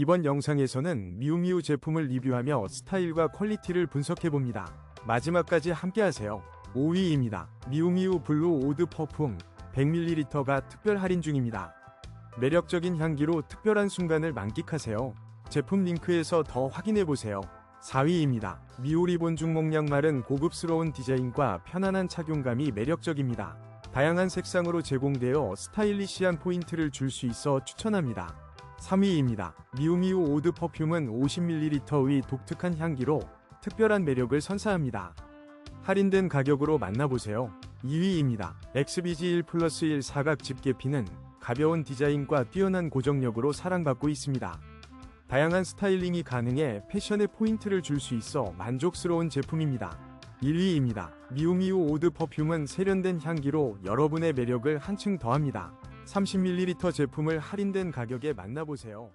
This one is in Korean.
이번 영상에서는 미우미우 제품을 리뷰하며 스타일과 퀄리티를 분석해봅니다. 마지막까지 함께하세요. 5위입니다. 미우미우 블루 오드 퍼퓸 100ml가 특별 할인 중입니다. 매력적인 향기로 특별한 순간을 만끽하세요. 제품 링크에서 더 확인해보세요. 4위입니다. 미오리본 중목 양말은 고급스러운 디자인과 편안한 착용감이 매력적입니다. 다양한 색상으로 제공되어 스타일리시한 포인트를 줄 수 있어 추천합니다. 3위입니다. 미우미우 오드 퍼퓸은 50ml의 독특한 향기로 특별한 매력을 선사합니다. 할인된 가격으로 만나보세요. 2위입니다. XBG1 플러스 1 사각 집게핀은 가벼운 디자인과 뛰어난 고정력으로 사랑받고 있습니다. 다양한 스타일링이 가능해 패션에 포인트를 줄 수 있어 만족스러운 제품입니다. 1위입니다. 미우미우 오드 퍼퓸은 세련된 향기로 여러분의 매력을 한층 더합니다. 30ml 제품을 할인된 가격에 만나보세요.